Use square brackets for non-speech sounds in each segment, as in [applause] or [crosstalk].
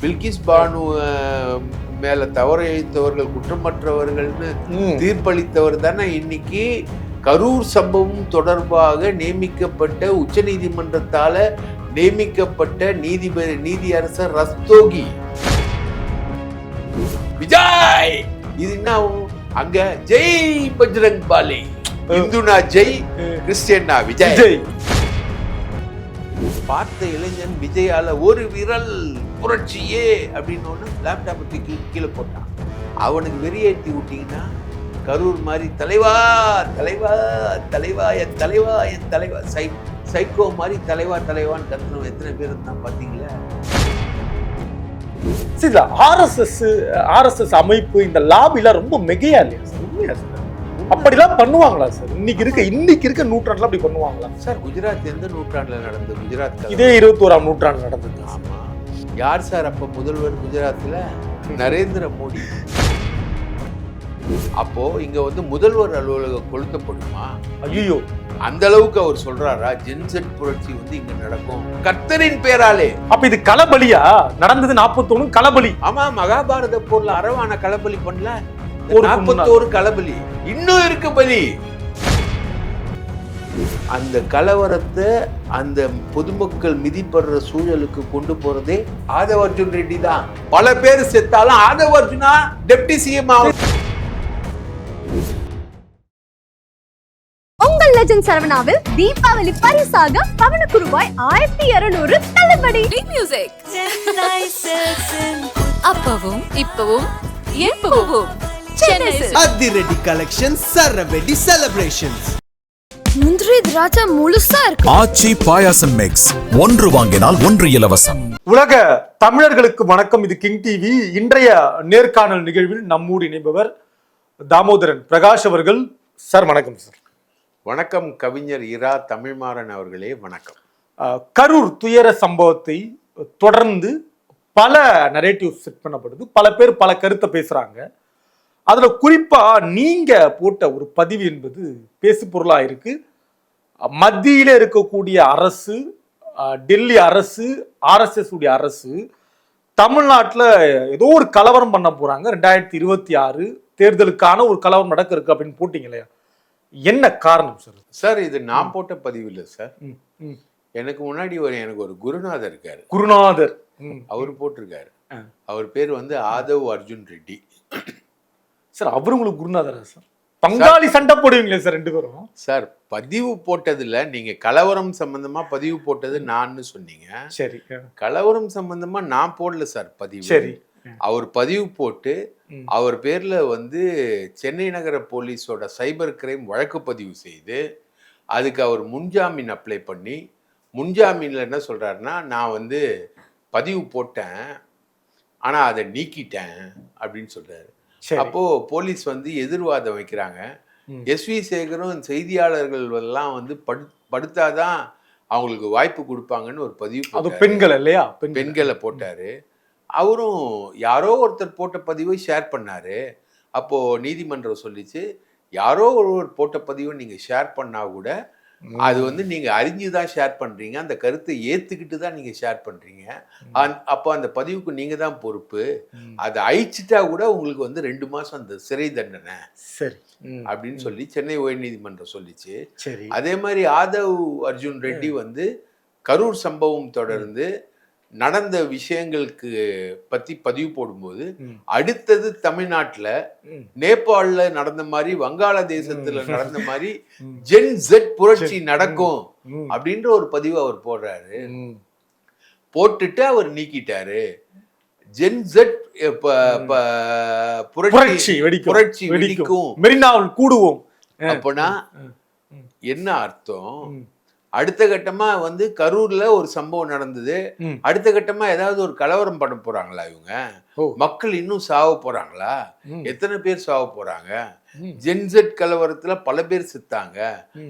பில்கிஸ் பானு மேல தவறு இழைத்தவர்கள் குற்றமற்றவர்கள்னு. தீர்ப்பளித்தவர் தானே இன்னைக்கு. கரூர் சம்பவம் தொடர்பாக நியமிக்கப்பட்ட உச்சநீதிமன்றத்தால நியமிக்கப்பட்ட நீதிபதி நீதியரசர் ரஸ்தோகி. விஜய்! இது என்ன? அங்க ஜெய் பஜ்ரங் பாலி இந்துனா ஜெய் கிறிஸ்டியன்னா விஜய். விஜய். பார்த்த இளைஞன் விஜயால ஒரு விரல் புரட்சியே அப்படின்னு ஒன்று லேப்டாப்பை தூக்கி கீழே போட்டான். அவனுக்கு வெறியேற்றி விட்டீங்கன்னா கரூர் மாதிரி தலைவா தலைவா தலைவா என் தலைவா என் தலைவா சை சைக்கோ மாதிரி தலைவா தலைவான்னு கத்துனவன் எத்தனை பேர் இருந்தான் பார்த்தீங்களா? சரி ஆர்எஸ்எஸ் ஆர்எஸ்எஸ் அமைப்பு இந்த லாபிலாம் ரொம்ப மிகையா இல்லையா சார்? உண்மையா சார்? அப்படிலாம் பண்ணுவாங்களா சார்? இன்னைக்கு இருக்க இன்னைக்கு இருக்க நூற்றாண்டுல அப்படி பண்ணுவாங்களா? சார் குஜராத் எந்த நூற்றாண்டுல நடந்தது? குஜராத்? இதே இருபத்தோராம் நூற்றாண்டு நடந்தது ஆமா. யார் சார் அப்ப முதல்வர் குஜராத்ல? நரேந்திர மோடி. அப்போ இங்க வந்து முதல்வர் அலுவலகம் கொளுத்தப்படுமா? ஐயோ அந்த அளவுக்கு அவர் சொல்றாரா? ஜென்செட் புரட்சி வந்து இங்க நடக்கும். கர்த்தரின் பேராலே. அப்ப இது களபலியா? நடந்தது நாற்பத்தொன்னு களபலி. ஆமா மகாபாரத போர்ல அரவான களபலி பண்ணல. போருக்கு நாற்பத்தோரு களபலி. இன்னும் இருக்கு பலி. அந்த கலவரத்தை அந்த பொதுமக்கள் மிதிப்படுற சூழலுக்கு கொண்டு போறதே ஆதவ அர்ஜுன் ரெட்டி தான். பல பேர் செத்தாலும் ஆதவ அர்ஜுனா டெப்டி சிஎம் ஆகும். உங்கள் லெஜண்ட் சரவணாவில் தீபாவளி பரிசாக பவனுக்கு ரூபாய் ஆயிரத்தி இருநூறு தள்ளுபடி. மியூசிக் அப்பவும் இப்பவும் எப்பவும். அதிரடி கலெக்ஷன் சரவெடி செலிப்ரேஷன்ஸ் முந்திரி திராட்சை முழுசா இருக்கு. ஆச்சி பாயாசம் மிக்ஸ் ஒன்று வாங்கினால் ஒன்று இலவசம். உலக தமிழர்களுக்கு வணக்கம். இது கிங் டிவி. இன்றைய நேர்காணல் நிகழ்வில் நம்மூடு இணைபவர் தாமோதரன் பிரகாஷ் அவர்கள். சார் வணக்கம் சார். வணக்கம் கவிஞர் இரா தமிழ்மாறன் அவர்களே வணக்கம். கரூர் துயர சம்பவத்தை தொடர்ந்து பல நரேட்டிவ் செட் பண்ணப்படுது. பல பேர் பல கருத்தை பேசுறாங்க. அதுல குறிப்பா நீங்க போட்ட ஒரு பதிவு என்பது பேசு பொருளா இருக்கு. மத்தியில இருக்கக்கூடிய அரசு டெல்லி அரசு ஆர்எஸ்எஸ் உடைய அரசு தமிழ்நாட்டுல ஏதோ ஒரு கலவரம் பண்ண போறாங்க. ரெண்டாயிரத்தி இருபத்தி ஆறு தேர்தலுக்கான ஒரு கலவரம் நடக்க இருக்கு அப்படின்னு போட்டீங்க இல்லையா? என்ன காரணம் சார் சார் இது நான் போட்ட பதிவு இல்லை சார். எனக்கு முன்னாடி ஒரு எனக்கு ஒரு குருநாதர் இருக்காரு. குருநாதர். அவர் போட்டிருக்காரு. அவர் பேர் வந்து ஆதவ் அர்ஜுன் ரெட்டி. சார் அவரு உங்களுக்கு குருநாதரா சார் பங்காளி சண்டை போடுவீங்களே சார் ரெண்டு பேரும்? சார் பதிவு போட்டதுல நீங்க கலவரம் சம்பந்தமா பதிவு போட்டது நான்னு சொன்னீங்க. சரி கலவரம் சம்பந்தமா நான் போடல சார் பதிவு. சரி அவர் பதிவு போட்டு. அவர் பேர்ல வந்து சென்னை நகர போலீஸோட சைபர் கிரைம் வழக்கு பதிவு செய்து அதுக்கு அவர் முன்ஜாமீன் அப்ளை பண்ணி முன்ஜாமீன்ல என்ன சொல்றாருன்னா நான் வந்து பதிவு போட்டேன் ஆனா அதை நீக்கிட்டேன் அப்படின்னு சொல்றாரு. சரி அப்போ போலீஸ் வந்து எதிர்வாதம் வைக்கிறாங்க. ம். எஸ் வி சேகரும் செய்தியாளர்கள் எல்லாம் வந்து படு படுத்தாதான் அவங்களுக்கு வாய்ப்பு கொடுப்பாங்கன்னு ஒரு பதிவு அது. பெண்கள் இல்லையா? பெண்களை போட்டாரு. அவரும் யாரோ ஒருத்தர் போட்ட பதிவை ஷேர் பண்ணாரு. அப்போ நீதிமன்றம் சொல்லிச்சு யாரோ ஒருவர் போட்ட பதிவை நீங்க ஷேர் பண்ணா கூட அது வந்து நீங்க அறிஞ்சு தான் ஷேர் பண்றீங்க. அந்த கருத்தை ஏத்துக்கிட்டு தான் நீங்க ஷேர் பண்றீங்க. அந்த- அப்போ அந்த பதிவுக்கு நீங்க தான் பொறுப்பு. அதை அழிச்சிட்டா கூட உங்களுக்கு வந்து ரெண்டு மாசம் அந்த சிறை தண்டனை சரி. அப்படின்னு சொல்லி சென்னை உயர்நீதிமன்றம் சொல்லிச்சு. சரி. அதே மாதிரி ஆதவ் அர்ஜுன் ரெட்டி வந்து கரூர் சம்பவம் தொடர்ந்து நடந்த விஷயங்களுக்கு பத்தி பதிவு போடும்போது. அடுத்தது தமிழ்நாட்டுல. நேபாள்ல நடந்த மாதிரி வங்காளதேசத்துல. நடந்த மாதிரி. [laughs] ஜென் ஜெட் புரட்சி நடக்கும். அப்படின்ற ஒரு பதிவு அவர் போடுறாரு. போட்டுட்டு அவர் நீக்கிட்டாரு ஜென் ஜெட் புரட்சி புரட்சி வெடிக்கும் மெரினாவில் கூடுவோம் அப்பனா. என்ன அர்த்தம். அடுத்த கட்டமா வந்து கரூர்ல ஒரு சம்பவம் நடந்தது. அடுத்த கட்டமா ஏதாவது ஒரு கலவரம் பண்ண போறாங்களா இவங்க. மக்கள் இன்னும் சாவ போறாங்களா. எத்தனை பேர் சாவ போறாங்க. ஜென்செட் கலவரத்துல பல பேர் செத்தாங்க.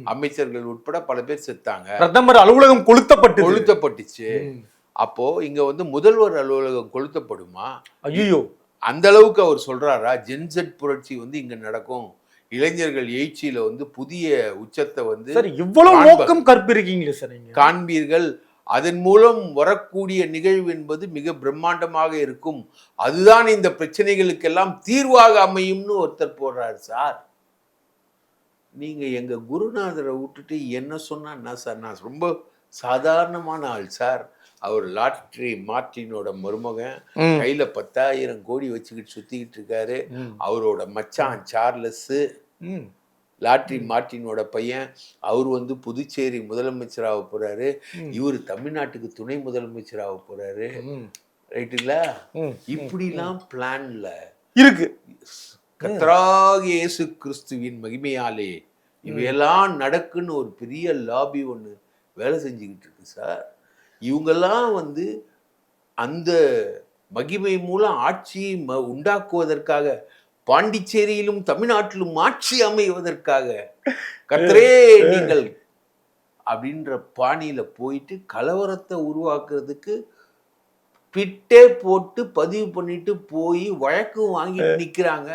அமைச்சர்கள் உட்பட பல பேர் செத்தாங்க. பிரதமர் அலுவலகம் கொளுத்தப்பட்டு கொளுத்தப்பட்டுச்சு. அப்போ இங்க வந்து முதல்வர் அலுவலகம் கொளுத்தப்படுமா? ஐயோ அந்த அளவுக்கு அவர் சொல்றாரா? ஜென்செட் புரட்சி வந்து இங்க நடக்கும். இளைஞர்கள் எழுச்சியில வந்து புதிய உச்சத்தை வந்து சார் இவ்வளவு நோக்கம் கற்பிருக்கீங்களே சார் காண்பீர்கள். அதன் மூலம் வரக்கூடிய நிகழ்வு என்பது மிக பிரம்மாண்டமாக இருக்கும். அதுதான் இந்த பிரச்சனைகளுக்கெல்லாம் தீர்வாக அமையும்னு ஒருத்தர் போடுறாரு சார். நீங்க எங்க குருநாதரை விட்டுட்டு என்ன சொன்னா என்ன சார் நான் ரொம்ப சாதாரணமான ஆள் சார். அவர் லாட்ரி மார்ட்டினோட மருமகன். கையில பத்தாயிரம் கோடி வச்சுக்கிட்டு சுத்திக்கிட்டு இருக்காரு. அவரோட மச்சான் சார்லஸ். லாட்ரி மார்ட்டினோட பையன். அவர் வந்து புதுச்சேரி முதலமைச்சராக போறாரு. இவர் தமிழ்நாட்டுக்கு துணை முதலமைச்சராக போறாரு. ரைட்டுங்கள. இப்படிலாம் பிளான்ல இருக்கு. கத்ராக இயேசு கிறிஸ்துவின் மகிமையாலே இவையெல்லாம் நடக்குன்னு ஒரு பெரிய லாபி ஒன்று வேலை செஞ்சுக்கிட்டு இருக்கு சார். இவங்கெல்லாம் வந்து அந்த மகிமை மூலம் ஆட்சியை ம- உண்டாக்குவதற்காக பாண்டிச்சேரியிலும் தமிழ்நாட்டிலும் ஆட்சி அமைவதற்காக கர்த்தரே நீங்கள் அப்படின்ற பாணியில போயிட்டு கலவரத்தை உருவாக்குறதுக்கு பிட்டே போட்டு பதிவு பண்ணிட்டு போய் வழக்கு வாங்கிட்டு நிக்கிறாங்க.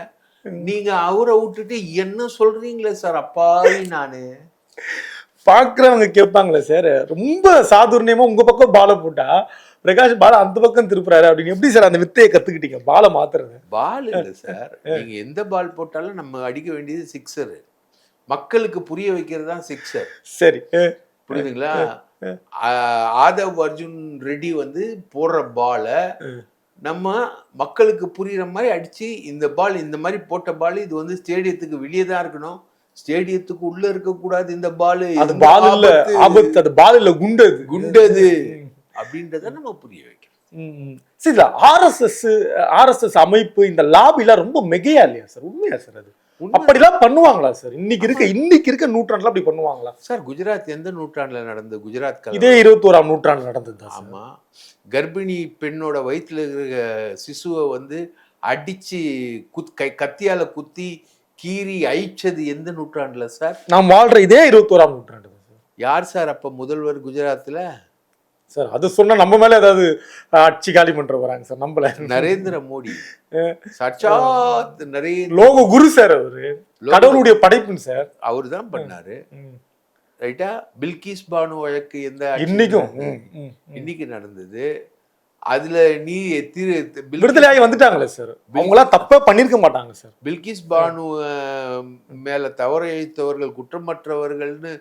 நீங்க அவரை விட்டுட்டு என்ன சொல்றீங்களே சார்? அப்பாவி நானு. பாக்குறவங்க கேட்பாங்களே சார் ரொம்ப சாதுர்ணியமா உங்க பக்கம் பாலை போட்டா பிரகாஷ் பாலை அந்த பக்கம் திருப்புறாரு அப்படின்னு. எப்படி சார் அந்த வித்தையை கத்துக்கிட்டீங்க? பாலை மாத்துறது. பால் இல்லை சார். [laughs] நீங்க எந்த பால் போட்டாலும் நம்ம அடிக்க வேண்டியது சிக்ஸர் மக்களுக்கு புரிய வைக்கிறது தான் சிக்ஸர் சரி. புரியுதுங்களா? ஆதவ் அர்ஜுன் ரெட்டி வந்து போடுற பாலை நம்ம மக்களுக்கு புரியுற மாதிரி அடிச்சு இந்த பால் இந்த மாதிரி போட்ட பால் இது வந்து ஸ்டேடியத்துக்கு வெளியே தான் இருக்கணும். ஸ்டேடியத்துக்கு உள்ள இருக்கக்கூடாது இந்த பால். அது பால் இல்ல ஆபத்து அது பால் இல்ல குண்டு அது குண்டது அப்படின்றத நம்ம புரிய வைக்கணும். சரி ஆர்எஸ்எஸ் ஆர்எஸ்எஸ் அமைப்பு இந்த லாபிலாம் ரொம்ப மிகையா இல்லையா சார்? உண்மையா சார் அது. அப்படிலாம் பண்ணுவாங்களா சார்? இன்னைக்கு இருக்க இன்னைக்கு இருக்க நூற்றாண்டுல அப்படி பண்ணுவாங்களா? சார் குஜராத் எந்த நூற்றாண்டுல நடந்த குஜராத்? இதே இருபத்தோராம் நூற்றாண்டு நடந்தது ஆமா. கர்ப்பிணி பெண்ணோட வயித்துல இருக்கிற சிசுவை வந்து அடிச்சு குத் கை கத்தியால குத்தி கீறி அழிச்சது எந்த நூற்றாண்டுல சார்? நாம் வாழ்ற இதே இருபத்தோராம் நூற்றாண்டு யார் சார் அப்ப முதல்வர் குஜராத்ல? சார் அது சொன்னா நம்ம மேல ஏதாவது ஆட்சி காலி பண்ற வராங்க சார் நம்மள. நரேந்திர மோடி. சச்சாத் நரேந்திர லோக குரு சார் அவரு. கடவுளுடைய படைப்புன்னு சார். அவர் தான் பண்ணாரு. ரைட்டா? பில்கிஸ் பானு வழக்கு எந்த இன்னைக்கும். இன்னைக்கு நடந்தது. அதுல நீ திரு விடுதலையாகி வந்துட்டாங்களே சார் அவங்களாம் தப்பே பண்ணிருக்க மாட்டாங்க சார் பில்கிஸ் பானு மேல தவறு இழைத்தவர்கள் குற்றமற்றவர்கள்னு.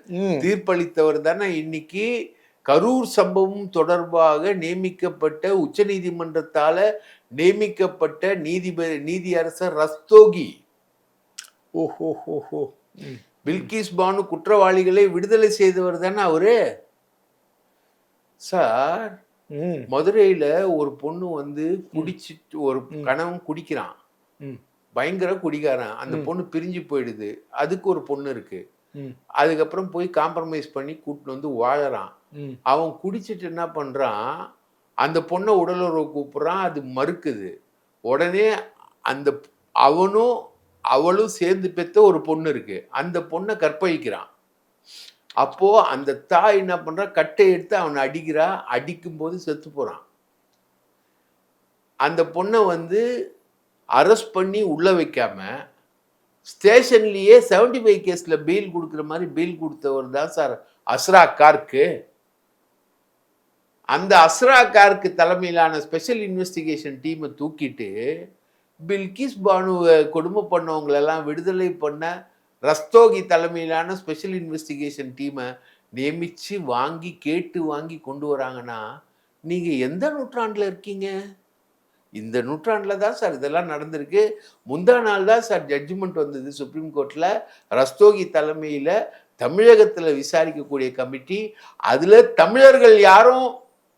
தீர்ப்பளித்தவர் தானே இன்னைக்கு கரூர் சம்பவம் தொடர்பாக நியமிக்கப்பட்ட உச்சநீதிமன்றத்தால நியமிக்கப்பட்ட நீதிபதி நீதியரசர் ரஸ்தோகி ஓஹோ ம். பில்கிஸ் பானு குற்றவாளிகளை விடுதலை செய்தவர் தானே அவரு சார். மதுரையில ஒரு பொண்ணு வந்து குடிச்சிட்டு ஒரு கணவன் குடிக்கிறான். பயங்கர குடிகாரன். அந்த பொண்ணு பிரிஞ்சு போயிடுது. அதுக்கு ஒரு பொண்ணு இருக்கு. அதுக்கப்புறம் போய் காம்ப்ரமைஸ் பண்ணி கூட்டிட்டு வந்து வாழறான். அவன் குடிச்சிட்டு என்ன பண்றான்? அந்த பொண்ணை உடலுறவு கூப்பிடுறான். அது மறுக்குது. உடனே அந்த அவனும் அவளும் சேர்ந்து பெத்த ஒரு பொண்ணு இருக்கு. அந்த பொண்ணை கற்பழிக்கிறான். அப்போது அந்த தாய் என்ன பண்ணுறா கட்டை எடுத்து அவனை அடிக்கிறா. அடிக்கும்போது செத்து போகிறான் அந்த பொண்ணை வந்து அரெஸ்ட் பண்ணி உள்ளே வைக்காம ஸ்டேஷன்லேயே செவன்டி ஃபைவ் கேஸில் பெயில் கொடுக்குற மாதிரி பெயில் கொடுத்தவர் தான் சார் அஸ்ரா கார்க்கு. அந்த அஸ்ரா கார்க்கு தலைமையிலான ஸ்பெஷல் இன்வெஸ்டிகேஷன் டீமை தூக்கிட்டு பில்கிஸ் பானுவை கொடுமை பண்ணவங்களெல்லாம் விடுதலை பண்ண ரஸ்தோகி தலைமையிலான ஸ்பெஷல் இன்வெஸ்டிகேஷன் டீமை நியமித்து வாங்கி கேட்டு வாங்கி கொண்டு வராங்கன்னா நீங்கள் எந்த நூற்றாண்டில் இருக்கீங்க? இந்த நூற்றாண்டில் தான் சார் இதெல்லாம் நடந்திருக்கு. முந்தா நாள் தான் சார் ஜட்ஜ்மெண்ட் வந்தது சுப்ரீம் கோர்ட்டில் ரஸ்தோகி தலைமையில் தமிழகத்தில் விசாரிக்கக்கூடிய கமிட்டி அதில் தமிழர்கள் யாரும்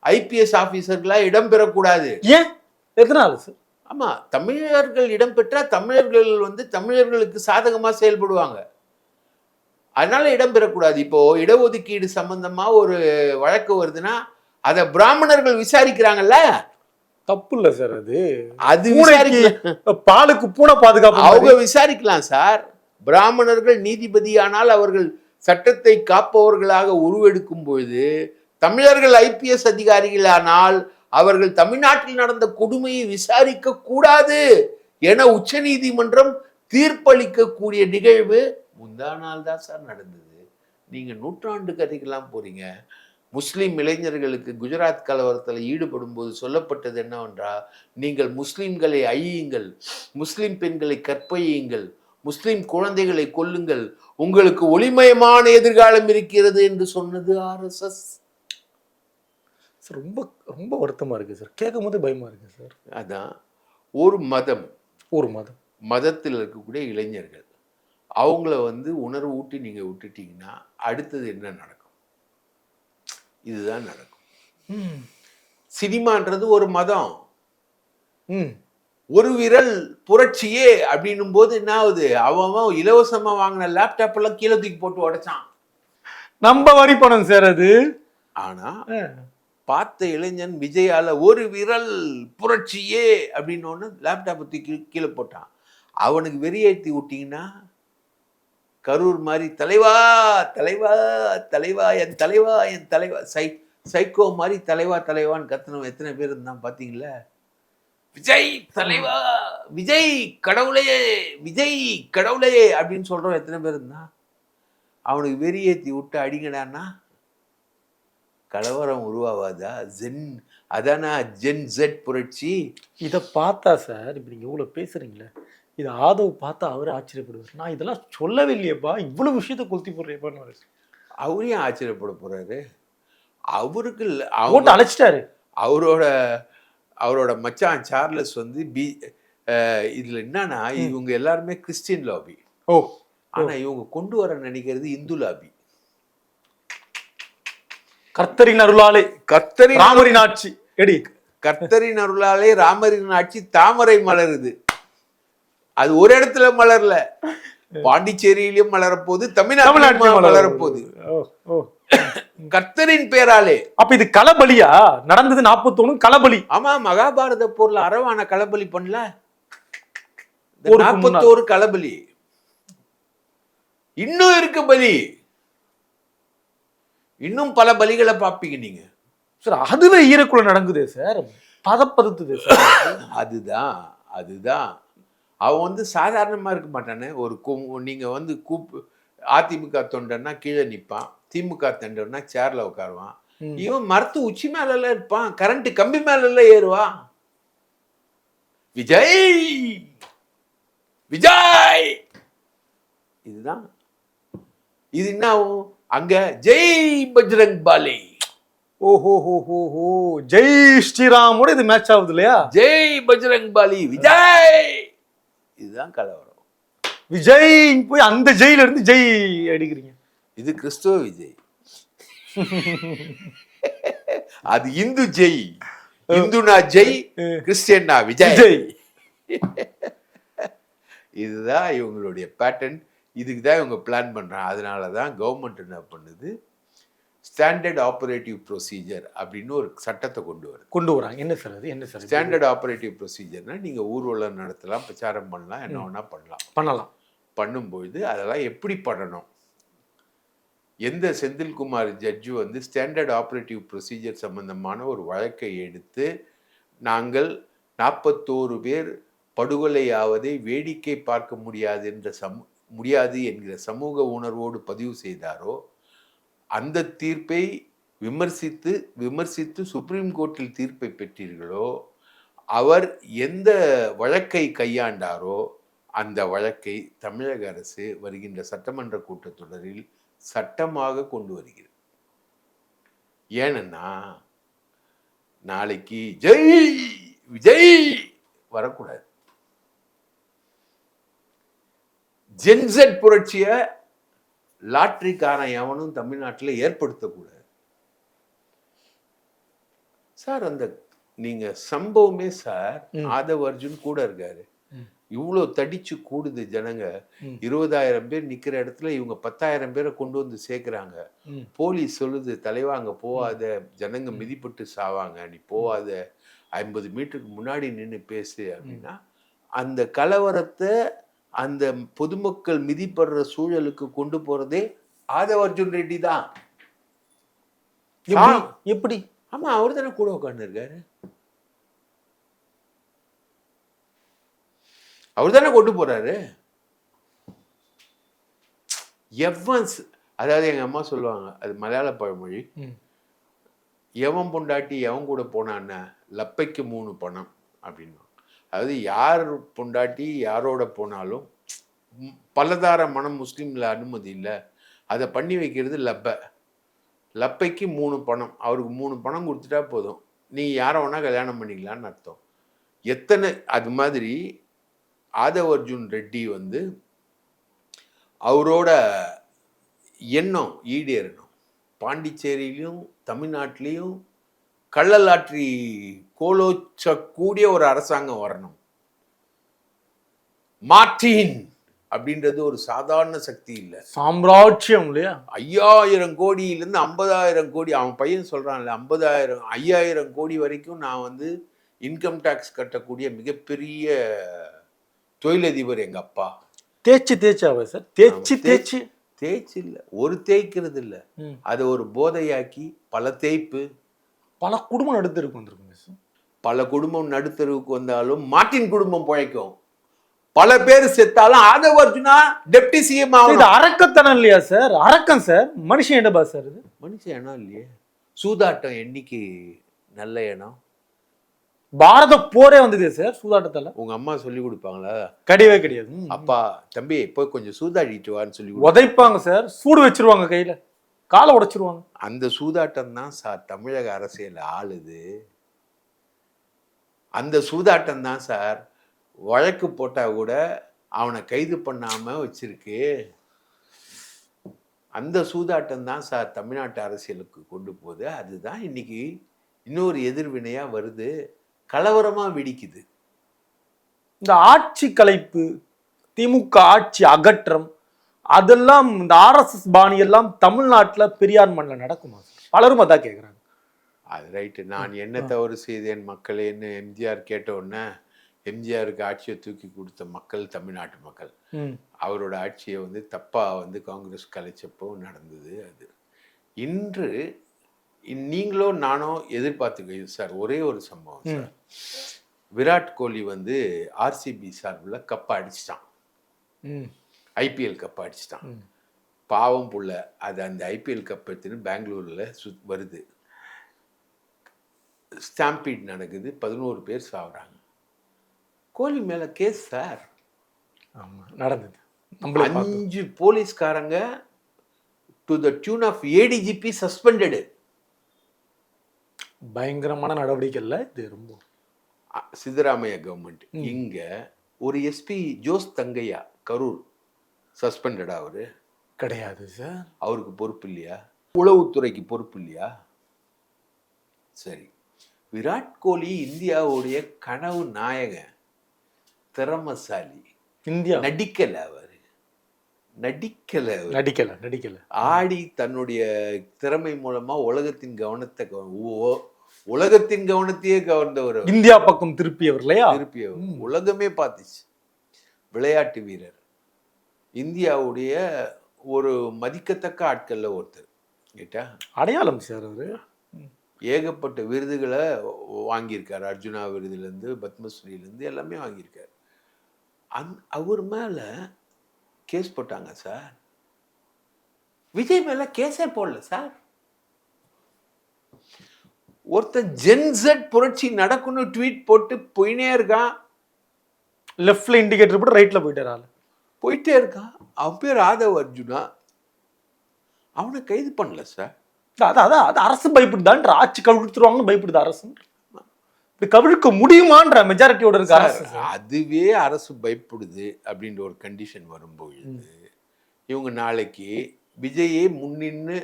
ஐபிஎஸ் ஆஃபீஸர்களாக இடம்பெறக்கூடாது. ஏன்? எதனால சார்? ஆமாம் தமிழர்கள் இடம்பெற்றால் தமிழர்கள் வந்து தமிழர்களுக்கு சாதகமாக செயல்படுவாங்க. அதனால இடம்பெறக்கூடாது இப்போ இடஒதுக்கீடு சம்பந்தமா ஒரு வழக்கு வருதுன்னா அதை பிராமணர்கள் விசாரிக்கிறாங்கல்ல? தப்பு இல்ல சார் அது. அது பாலுக்கு பூனை பாதுகாப்பு அவங்க. விசாரிக்கலாம் சார். பிராமணர்கள் நீதிபதியானால் அவர்கள் சட்டத்தை காப்பவர்களாக உருவெடுக்கும் பொழுது தமிழர்கள் ஐபிஎஸ் அதிகாரிகளானால் அவர்கள் தமிழ்நாட்டில் நடந்த கொடுமையை விசாரிக்க கூடாது என உச்சநீதிமன்றம் தீர்ப்பளிக்கக்கூடிய நிகழ்வு முந்தா நாள் தான் சார் நடந்தது. நீங்க நூற்றாண்டு கதைக்கெல்லாம் போறீங்க. முஸ்லீம் இளைஞர்களுக்கு குஜராத் கலவரத்தில் ஈடுபடும் போது சொல்லப்பட்டது என்னவென்றால் நீங்கள் முஸ்லீம்களை ஐயுங்கள் முஸ்லீம் பெண்களை கற்பையுங்கள் முஸ்லீம் குழந்தைகளை கொல்லுங்கள் உங்களுக்கு ஒளிமயமான எதிர்காலம் இருக்கிறது என்று சொன்னது ஆர்எஸ்எஸ் சார் ரொம்ப ரொம்ப வருத்தமா இருக்கு சார். கேட்கும் போது பயமா இருக்கு சார். அதான் ஒரு மதம் ஒரு மதம். மதத்தில் இருக்கக்கூடிய இளைஞர்கள் அவங்கள வந்து உணர்வு ஊட்டி நீங்கள் விட்டுட்டீங்கன்னா அடுத்தது என்ன நடக்கும்? இதுதான் நடக்கும். ம். சினிமான்றது ஒரு மதம். ம். ஒரு விரல் புரட்சியே அப்படின்னும் போது என்ன ஆகுது? அவன் அவன் இலவசமா வாங்கின லேப்டாப் எல்லாம் கீழே தூக்கி போட்டு உடைச்சான். நம்ம வரி பணம் சார் அது. ஆனா. பார்த்த இளைஞன் விஜயால ஒரு விரல் புரட்சியே அப்படின்னு ஒன்று லேப்டாப்பை தூக்கி கீழே போட்டான். அவனுக்கு வெறியேற்றி விட்டிங்கன்னா கரூர் மாதிரி தலைவா தலைவா தலைவா என் தலைவா என் தலைவா சை சைக்கோ மாதிரி தலைவா தலைவான்னு கத்தனவன் எத்தனை பேர் இருந்தான் பார்த்தீங்களா விஜய் தலைவா விஜய் கடவுளையே விஜய் கடவுளையே அப்படின்னு சொல்கிறவன் எத்தனை பேர் இருந்தான்? அவனுக்கு வெறியேற்றி விட்டு அடிங்கடான்னா கலவரம் உருவாவாதா? ஜென் அதானா ஜென் ஜெட் புரட்சி? இதை பார்த்தா சார் இப்படி நீங்க இவ்வளவு பேசுறீங்களே இது ஆதவ் பார்த்தா அவரே ஆச்சரியப்படுவார். நான் இதெல்லாம் சொல்லவே இல்லையேப்பா இவ்வளவு விஷயத்த கொளுத்தி போடுறேப்பான்னு. அவரையும் ஆச்சரியப்பட போறாரு? அவருக்கு இல்ல, போட்டு அவங்க அழைச்சிட்டாரு. அவரோட அவரோட மச்சான் சார்லஸ் வந்து பி இதுல என்னன்னா இவங்க எல்லாருமே கிறிஸ்டியன் லாபி. ஓ. ஆனா இவங்க கொண்டு வர நினைக்கிறது இந்து லாபி. கர்த்தரின் அருளாலே கர்த்தரின் ராமரின் ஆட்சி. எடி. கர்த்தரின் அருளாலே ராமரின் ஆட்சி தாமரை மலருது. அது ஒரு இடத்துல மலரல. [laughs] பாண்டிச்சேரியிலும் மலரப்போகுது தமிழ்நாட்டிலும் ஓ [laughs] கர்த்தரின் பேராலே. அப்ப இது களபலியா? நடந்தது நாற்பத்தொன்னு களபலி. ஆமா மகாபாரத போர்ல அரவான களபலி பண்ணல. நாற்பத்தோரு களபலி. இன்னும் இருக்கு பலி. இன்னும் பல பலிகளை பார்ப்பீங்க நீங்க. சார் அதுவே ஈரக்குள்ள நடக்குதே சார். பதப்படுத்துது சார். [coughs] அதுதான் அதுதான். அவன் வந்து சாதாரணமா இருக்க மாட்டானே. ஒரு கு- நீங்க வந்து கூப்பு அதிமுக தொண்டன்னா கீழே நிப்பான். திமுக தொண்டன்னா சேர்ல உட்காருவான். இவன் மரத்து உச்சி மேல எல்லாம் இருப்பான். கரண்ட் கம்பி மேல எல்லாம் ஏறுவான். விஜய்! விஜய்! இதுதான். இது என்ன ஆகும்? அங்க ஜெய் பஜ்ரங் பாலி. ஓஹோ ஹோ ஹோ ஹோ. ஜெய் ஸ்ரீராமோட இது மேட்ச் ஆகுது இல்லையா? ஜெய் பஜ்ரங் பாலி விஜய். இதுதான் கலவரம் விஜய் போய் அந்த ஜெயில இருந்து ஜெய் அடிக்கிறீங்க. இது கிறிஸ்துவ விஜய். அது இந்து ஜெய். இந்துனா ஜெய் கிறிஸ்டியன்னா விஜய். விஜய். இதுதான் இவங்களுடைய பேட்டர்ன் இதுக்கு தான் இவங்க பிளான் பண்றாங்க. அதனால தான் கவர்மெண்ட் என்ன பண்ணுது? ஸ்டாண்டர்ட் ஆபரேட்டிவ் ப்ரொசீஜர் அப்படின்னு ஒரு சட்டத்தை கொண்டு வருது. கொண்டு வராங்க. என்ன சார் அது? என்ன சார்? ஸ்டாண்டர்ட் ஆபரேட்டிவ் ப்ரொசீஜர்னா நீங்க ஊர்வலம் நடத்தலாம் பிரச்சாரம் பண்ணலாம் என்ன வேணா பண்ணலாம். பண்ணலாம். பண்ணும்பொழுது அதெல்லாம் எப்படி பண்ணணும்? எந்த செந்தில்குமார் ஜட்ஜு வந்து ஸ்டாண்டர்ட் ஆப்ரேட்டிவ் ப்ரொசீஜர் சம்பந்தமான ஒரு வழக்கை எடுத்து நாங்கள் நாற்பத்தோரு பேர் படுகொலையாவதை வேடிக்கை பார்க்க முடியாது என்ற சமூ முடியாது என்கிற சமூக உணர்வோடு பதிவு செய்தாரோ அந்த தீர்ப்பை விமர்சித்து விமர்சித்து சுப்ரீம் கோர்ட்டில் தீர்ப்பை பெற்றீர்களோ அவர் எந்த வழக்கை கையாண்டாரோ அந்த வழக்கை தமிழக அரசு வருகின்ற சட்டமன்ற கூட்டத்தொடரில் சட்டமாக கொண்டு வருகிறது. ஏனென்னா நாளைக்கு ஜெய் விஜய் வரக்கூடாது. ஜென்செட் புரட்சிய லாட்ரிக்காரன் எவனும் தமிழ்நாட்டில் ஏற்படுத்தக்கூடாது. சார் அந்த நீங்க சம்பவமே சார் ஆதவ் அர்ஜுன் கூட இருக்காரு. இவ்வளோ தடிச்சு கூடுது ஜனங்க. இருபதாயிரம் பேர் நிக்கிற இடத்துல இவங்க பத்தாயிரம் பேரை கொண்டு வந்து சேர்க்குறாங்க. போலீஸ் சொல்லுது தலைவா அங்க போகாத ஜனங்க மிதிப்பட்டு சாவாங்க. நீ போகாத ஐம்பது மீட்டருக்கு முன்னாடி நின்று பேசு. அப்படின்னா அந்த கலவரத்தை அந்த பொதுமக்கள் மிதிப்படுற சூழலுக்கு கொண்டு போறதே ஆதவ் அர்ஜுன் ரெட்டி தான். எப்படி? ஆமா அவர் தானே கூட உட்காந்துருக்காரு அவர் தானே கொண்டு போறாரு. எவன் ஸ்- அதாவது எங்க அம்மா சொல்லுவாங்க அது மலையாள பழமொழி. எவன் பொண்டாட்டி எவன் கூட போனான்னா லப்பைக்கு மூணு பணம் அப்படின்னா அதாவது யார் பொண்டாட்டி யாரோட போனாலும் பலதார மனம் முஸ்லீமில் அனுமதி இல்லை. அதை பண்ணி வைக்கிறது லப்பை. லப்பைக்கு மூணு பணம். அவருக்கு மூணு பணம் கொடுத்துட்டா போதும். நீ யாரை வேணால் கல்யாணம் பண்ணிக்கலான்னு அர்த்தம். எத்தனை அது மாதிரி ஆதவ் அர்ஜுன் ரெட்டி வந்து அவரோட எண்ணம் ஈடேறணும். பாண்டிச்சேரியிலையும் தமிழ்நாட்டிலையும் கள்ளலாற்றி கோலோச்சக்கூடிய ஒரு அரசாங்கம் வரணும். மார்டின் அப்படின்றது ஒரு சாதாரண சக்தி இல்லை. சாம்ராஜ்யம் இல்லையா? ஐயாயிரம் கோடியிலேருந்து ஐம்பதாயிரம் கோடி அவன் பையன் சொல்கிறான்ல ஐம்பதாயிரம் ஐயாயிரம் கோடி வரைக்கும் நான் வந்து இன்கம் டேக்ஸ் கட்டக்கூடிய மிகப்பெரிய தொழிலதிபர் எங்கள் அப்பா. தேய்ச்சி தேய்ச்சாவா சார். தேய்ச்சி தேய்ச்சி தேய்ச்சி. இல்லை. ஒரு தேய்க்கிறது இல்லை. அதை ஒரு போதையாக்கி பல தேய்ப்பு. பல குடும்பம் நடுத்தருக்கு வந்திருக்குங்க சார். பல குடும்பம் நடுத்தருவுக்கு வந்தாலும் மார்ட்டின் குடும்பம் பிழைக்கும். பல பேர் செத்தாலும் ஆதவ அர்ஜுனா டெப்டி சிஎம் இது ஆகணும் அரக்கத்தனம் இல்லையா சார்? அரக்கம் சார். மனுஷன் என்னப்பா சார் இது? மனுஷன் இடம் இல்லையே. சூதாட்டம் என்னைக்கு நல்ல இடம் பாரத போரே வந்ததே சார் சூதாட்டத்தால. உங்க அம்மா சொல்லி கொடுப்பாங்களா? கிடையவே கிடையாது. அப்பா தம்பி போய் கொஞ்சம் சூதாடிட்டு வான்னு சொல்லி. உதைப்பாங்க சார். சூடு வச்சிருவாங்க கையில. காலை உடைச்சிருவாங்க. அந்த சூதாட்டம் தான் சார் தமிழக அரசியல் ஆளுது. அந்த சூதாட்டம் தான் சார். வழக்கு போட்டால் கூட அவனை கைது பண்ணாமல் வச்சிருக்கு. அந்த சூதாட்டம் தான் சார் தமிழ்நாட்டு அரசியலுக்கு கொண்டு போகுது. அதுதான் இன்னைக்கு இன்னொரு எதிர்வினையாக வருது. கலவரமாக வெடிக்குது. இந்த ஆட்சி கலைப்பு திமுக ஆட்சி அகற்றம் அதெல்லாம் இந்த ஆர்எஸ்எஸ் பாணி எல்லாம் பெரியார் மண்ணில் நடக்குமா பலரும் அதான் கேட்குறாங்க அது ரைட்டு. நான் என்ன தவறு செய்தேன் மக்களேன்னு எம்ஜிஆர் கேட்ட உடனே எம்ஜிஆருக்கு ஆட்சியை தூக்கி கொடுத்த மக்கள் தமிழ்நாட்டு மக்கள். அவரோட ஆட்சியை வந்து தப்பாக வந்து காங்கிரஸ் கலைச்சப்போ நடந்தது அது. இன்று இன்- நீங்களோ நானோ எதிர்பார்த்துக்க சார் ஒரே ஒரு சம்பவம் சார். விராட் கோலி வந்து ஆர்சிபி சார்பில் கப்பை அடிச்சிட்டான். ஐபிஎல் கப் அடிச்சிட்டான். பாவம் புள்ள அது அந்த ஐபிஎல் கப் எடுத்துன்னு பெங்களூரில் சு வருது. ஸ்டாம்பீட் நடக்குது பதினோரு பேர் சாகுறாங்க கோலி மேலே கேஸ் சார். ஆமா நடந்தது. அஞ்சு போலீஸ்காரங்க to the tune of ADGP suspended பயங்கரமான நடவடிக்கை இல்ல இது ரொம்ப? சித்தராமையா கவர்மெண்ட் இங்க ஒரு எஸ்பி ஜோஸ் தங்கையா கரூர் சஸ்பெண்டடா அவரு? கிடையாது சார். அவருக்கு பொறுப்பு இல்லையா? உளவுத்துறைக்கு பொறுப்பு இல்லையா? சரி. விராட் கோலி இந்தியாவுடைய கனவு நாயகன் திறமசாலி. இந்தியா. நடிக்கல அவரு. நடிக்கல நடிக்கல நடிக்கல. ஆடி தன்னுடைய திறமை மூலமா உலகத்தின் கவனத்தை உலகத்தின் கவனத்தையே கவர்ந்தவர். இந்தியா பக்கம் திருப்பியவர் இல்லையா? திருப்பி அவர். உலகமே பார்த்துச்சு. விளையாட்டு வீரர். இந்தியாவுடைய ஒரு மதிக்கத்தக்க ஆட்கள்ல ஒருத்தர். கேட்டா? அடையாளம் சார் அவரு. ஏகப்பட்ட விருதுகளை வாங்கியிருக்காரு. அர்ஜுனா விருதுலேருந்து பத்மஸ்ரீலேருந்து எல்லாமே வாங்கியிருக்காரு. அந் அவர் மேலே கேஸ் போட்டாங்க சார். விஜய் மேலே கேஸே போடல சார். ஒருத்தன் ஜென்செட் புரட்சி நடக்கும்னு ட்வீட் போட்டு போயினே இருக்கான் லெஃப்ட்ல இண்டிகேட்டர் போட்டு ரைட்ல போயிட்டாரு போயிட்டே இருக்கான் அவன் பேர் ஆதவ் அர்ஜுனா. அவனை கைது பண்ணல சார். அதான் அதான் அது அரசு பயப்படுதான்ற ஆட்சி கவிழ்த்துருவாங்கன்னு பயப்படுது அரசு. கவிழ்க்க முடியுமான்ற மெஜாரிட்டியோட இருக்க அரசு. அதுவே அரசு பயப்படுது அப்படின்ற ஒரு கண்டிஷன் வரும்பொழுது இவங்க நாளைக்கு விஜயே முன்னின்னு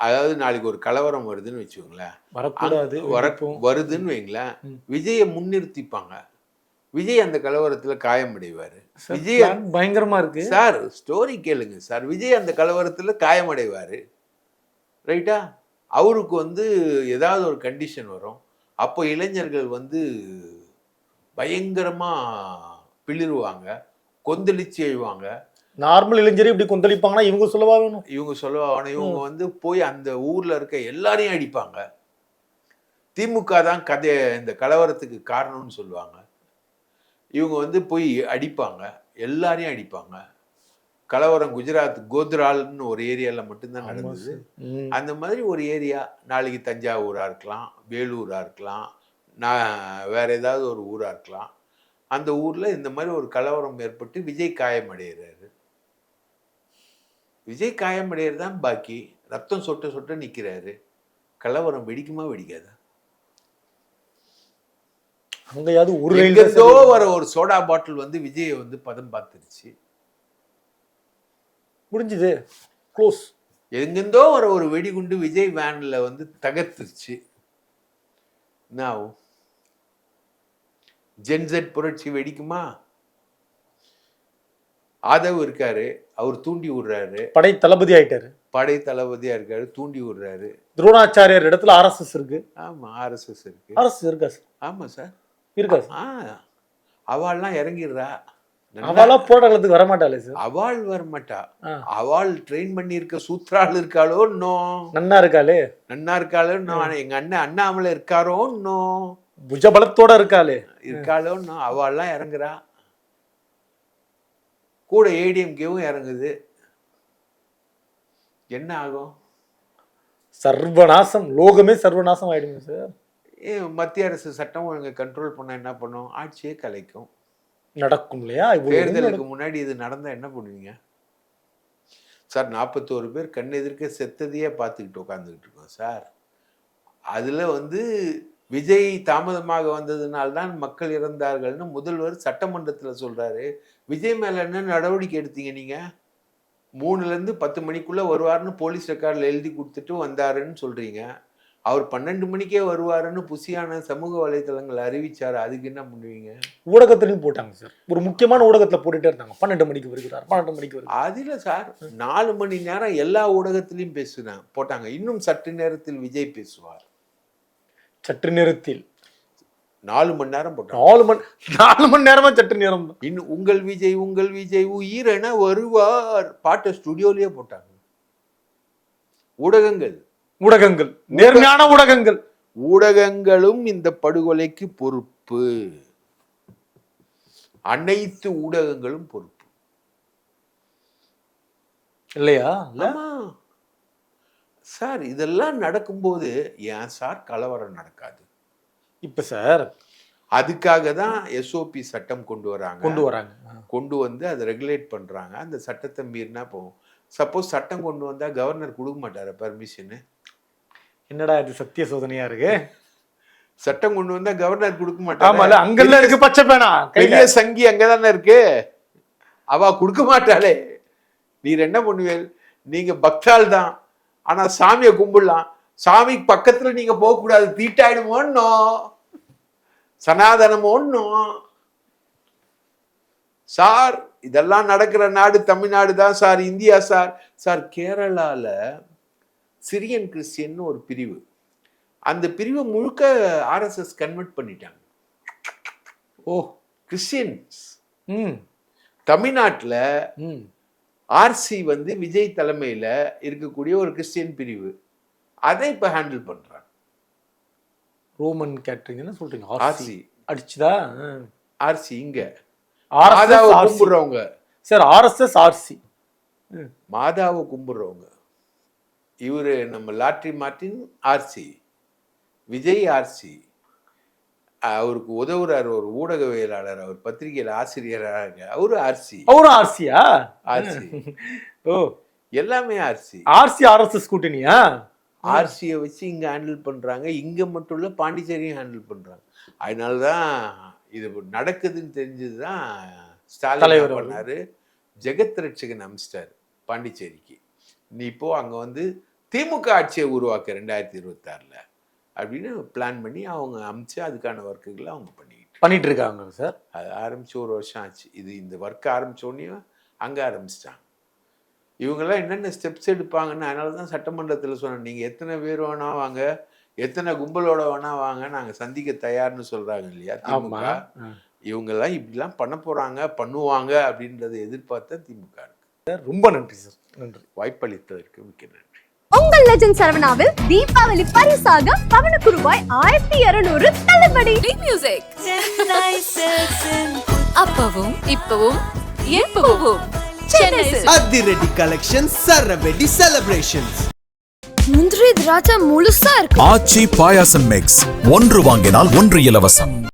அதாவது நாளைக்கு ஒரு கலவரம் வருதுன்னு வச்சுக்கோங்களேன். வரக்கூடாது அங்க வர வெடிப்போம். வருதுன்னு வைங்களேன் விஜயை முன்னிறுத்திப்பாங்க. விஜய் அந்த கலவரத்துல காயமடைவாரு விஜய் பயங்கரமா இருக்கு. சார் ஸ்டோரி கேளுங்க சார். விஜய் அந்த கலவரத்துல காயமடைவாரு ரைட்டா? அவருக்கு வந்து ஏதாவது ஒரு கண்டிஷன் வரும். அப்போ இளைஞர்கள் வந்து பயங்கரமா பிளிருவாங்க கொந்தளிச்சு எழுவாங்க நார்மல் இளைஞரே இப்படி கொந்தளிப்பாங்கன்னா இவங்க சொல்லவா வேணும்? இவங்க சொல்லுவாங்க இவங்க வந்து போய் அந்த ஊர்ல இருக்க எல்லாரையும் அடிப்பாங்க. திமுக தான் கதை இந்த கலவரத்துக்கு காரணம்னு சொல்லுவாங்க. இவங்க வந்து போய் அடிப்பாங்க. எல்லாரையும் அடிப்பாங்க. கலவரம் குஜராத் கோத்ரால்னு ஒரு ஏரியால மட்டும்தான் நடந்தது. அந்த மாதிரி ஒரு ஏரியா நாளைக்கு தஞ்சாவூரா இருக்கலாம் வேலூரா இருக்கலாம் நான் வேற ஏதாவது ஒரு ஊரா இருக்கலாம். அந்த ஊர்ல இந்த மாதிரி ஒரு கலவரம் ஏற்பட்டு விஜய் காயமடைகிறாரு. விஜய் காயமடைகிறது தான் பாக்கி. ரத்தம் சொட்ட சொட்ட நிக்கிறாரு. கலவரம் வெடிக்குமா வெடிக்காதா? அங்கேயாவது ஒரு எங்கிருந்தோ வர ஒரு சோடா பாட்டில் வந்து விஜயை வந்து பதம் பார்த்துருச்சு. முடிஞ்சுது. க்ளோஸ் எங்கிருந்தோ வர ஒரு வெடிகுண்டு விஜய் வேன்ல வந்து தகர்த்துருச்சு. என்ன ஆகும் ஜென்செட் புரட்சி வெடிக்குமா? ஆதவ் இருக்காரு அவர் தூண்டி விடுறாரு. படை தளபதி ஆயிட்டாரு. படை தளபதியா இருக்காரு தூண்டி விடுறாரு. துரோணாச்சாரியார் இடத்துல ஆர்எஸ்எஸ் இருக்கு. ஆமா ஆர்எஸ்எஸ் இருக்கு. ஆர்எஸ்எஸ் இருக்கா சார்? ஆமா சார். இருக்கா சார்? ஆ அவள்லாம் இறங்கிடுறா. அவளா போராட்டத்துக்கு வர மாட்டாளே சார். அவள் வரமாட்டா. அவள் ட்ரெயின் பண்ணி இருக்க சூத்ரால் இருக்காளோ இன்னும் நன்னா இருக்காளே? நன்னா இருக்காளோ இன்னும் ஆனா எங்க அண்ணன் அண்ணாமலை இருக்காரோ இன்னும் புஜபலத்தோட இருக்காளே. இருக்காளோ இன்னும் அவள்லாம் இறங்குறா. கூட ஏடிஎம்கேவும் இறங்குது. என்ன ஆகும்? சர்வநாசம் லோகமே சர்வநாசம் ஆயிடுங்க சார். மத்திய அரசு சட்டம் ஒழுங்கை கண்ட்ரோல் பண்ண என்ன பண்ணும்? ஆட்சியே கலைக்கும். நடக்கும் இல்லையா? தேர்தலுக்கு முன்னாடி இது நடந்தா என்ன பண்ணுவீங்க? சார் நாற்பத்தோரு பேர் கண் எதிர்க்க செத்ததையே பார்த்துக்கிட்டு உட்காந்துக்கிட்டு இருக்கோம் சார். அதுல வந்து விஜய் தாமதமாக வந்ததுனால்தான் மக்கள் இறந்தார்கள்னு முதல்வர் சட்டமன்றத்துல சொல்றாரு. விஜய் மேல என்ன நடவடிக்கை எடுத்தீங்க நீங்க? மூணுல இருந்து பத்து மணிக்குள்ள வருவாருன்னு போலீஸ் ரெக்கார்டில் எழுதி கொடுத்துட்டு வந்தாருன்னு சொல்றீங்க. அவர் பன்னெண்டு மணிக்கே வருவாருன்னு புசியான சமூக வலைத்தளங்கள் அறிவிச்சாரு. அதுக்கு என்ன பண்ணுவீங்க? ஊடகத்திலையும் போட்டாங்க சார். ஒரு முக்கியமான ஊடகத்துல போட்டுட்டே இருந்தாங்க. பன்னெண்டு மணிக்கு வருகிறார் பன்னெண்டு மணிக்கு வருகிறார். அதுல சார் நாலு மணி நேரம் எல்லா ஊடகத்திலையும் பேசுனேன் போட்டாங்க. இன்னும் சற்று நேரத்தில் விஜய் பேசுவார். சற்று நேரத்தில். நாலு மணி நேரம் போட்டாங்க. நாலு மணி நாலு மணி நேரமா சற்று நேரம். இன்னும் உங்கள் விஜய் உங்கள் விஜய் உயிரென வருவார். பாட்டை ஸ்டுடியோலயே போட்டாங்க. ஊடகங்கள். ஊடகங்கள் நேர்மையான ஊடகங்கள். ஊடகங்களும் இந்த படுகொலைக்கு பொறுப்பு. அனைத்து ஊடகங்களும் பொறுப்பு. இல்லையா? சார் இதெல்லாம் நடக்கும்போது ஏன் சார் கலவரம் நடக்காது? இப்ப சார். அதுக்காக தான் எஸ்ஓபி சட்டம் கொண்டு வராங்க. கொண்டு வராங்க. கொண்டு வந்து அதை ரெகுலேட் பண்றாங்க. அந்த சட்டத்தை மீறினா போகும் சப்போஸ் சட்டம் கொண்டு வந்தா கவர்னர் கொடுக்க மாட்டாரு பர்மிஷன் என்னடா இது சத்திய சோதனையா இருக்கு? சட்டம் கொண்டு வந்தா கவர்னர் கொடுக்க ஆமால மாட்டாரு அங்கெல்லாம் இருக்கு பச்சை பேனா. பெரிய சங்கி அங்கதானே இருக்கு? அவ கொடுக்க மாட்டாளே. நீர் என்ன பண்ணுவீர்? நீங்க பக்தாள் தான். ஆனா சாமியை கும்பிடலாம். சாமி பக்கத்துல நீங்க போக கூடாது தீட்டாயிடுமோன்னோ சனாதனமோன்னோ சார் இதெல்லாம் நடக்கிற நாடு தமிழ்நாடு தான் சார் இந்தியா சார். சார் கேரளால சிரியன் கிறிஸ்டியன் ஒரு பிரிவு. அந்த பிரிவை முழுக்க ஆர்எஸ்எஸ் கன்வெர்ட் பண்ணிட்டாங்க. Oh Christians. ம். தமிழ்நாட்டுல ஆர்சி வந்து விஜய் தலைமையில இருக்கக்கூடிய ஒரு கிறிஸ்டியன் பிரிவு. அதை இப்ப ஹேண்டில் பண்றாங்க. ரோமன் கேட்டரிங்னு சொல்றீங்க. ஆர்சி. அடிச்சுதா? ஆர்சி இங்க. மாதாவை கும்பிடுறவங்க. Sir RSS RC. மாதாவை கும்பிடுறவங்க. இவரு நம்ம lottery Martin RC Vijay RC அவருக்கு உதவுறாரு ஒரு ஊடகவியலாளர் அவர் பத்திரிகையில் ஆசிரியராக. அவரு ஆர்சி அவரும் ஆர்சியா ஆர்சி ஓ. எல்லாமே ஆர்சி ஆர்சி ஆர்எஸ்எஸ் கூட்டணியா? ஆர்சியை வச்சு இங்க ஹேண்டில் பண்றாங்க. இங்க மட்டும் இல்ல பாண்டிச்சேரியும் ஹேண்டில் பண்றாங்க. அதனால தான் இது நடக்குதுன்னு தெரிஞ்சது தான் ஸ்டாலின். பண்ணாரு? ஜெகத் ரட்சகன் அமிச்சிட்டாரு பாண்டிச்சேரிக்கு. நீ இப்போ அங்க வந்து திமுக ஆட்சியை உருவாக்க ரெண்டாயிரத்தி இருபத்தாறுல அப்படின்னு பிளான் பண்ணி அவங்க அமிச்சு அதுக்கான ஒர்க்குகளை அவங்க பண்ணிக்கிட்டு பண்ணிட்டு இருக்காங்க சார். அது ஆரம்பிச்சு ஒரு வருஷம் ஆச்சு. இது இந்த ஒர்க் ஆரம்பிச்சோடனே அங்கே ஆரம்பிச்சிட்டாங்க. இவங்கெல்லாம் என்னென்ன ஸ்டெப்ஸ் எடுப்பாங்கன்னு அதனால தான் சட்டமன்றத்தில் சொன்னேன். நீங்கள் எத்தனை பேர் வேணா வாங்க எத்தனை கும்பலோட வேணா வாங்க நாங்கள் சந்திக்க தயார்னு சொல்கிறாங்க இல்லையா திமுக? இவங்கெல்லாம் இப்படிலாம் பண்ண போகிறாங்க பண்ணுவாங்க அப்படின்றத எதிர்பார்த்தா திமுக இருக்கு. சார் ரொம்ப நன்றி சார். நன்றி. வாய்ப்பளித்ததற்கு மிக்க நன்றி. உங்கள் லெஜண்ட் சரவணாவில் தீபாவளி பரிசாக பவனுக்கு ரூபாய் ஆயிரத்தி இருநூறு தள்ளுபடி. மியூசிக் அப்பவும் இப்பவும் எப்பவும் அதிரடி கலெக்ஷன் சரவெடி செலிப்ரேஷன்ஸ் முந்திரி திராட்சை முழுசா இருக்கு. ஆச்சி பாயாசம் மிக்ஸ் ஒன்று வாங்கினால் ஒன்று இலவசம்.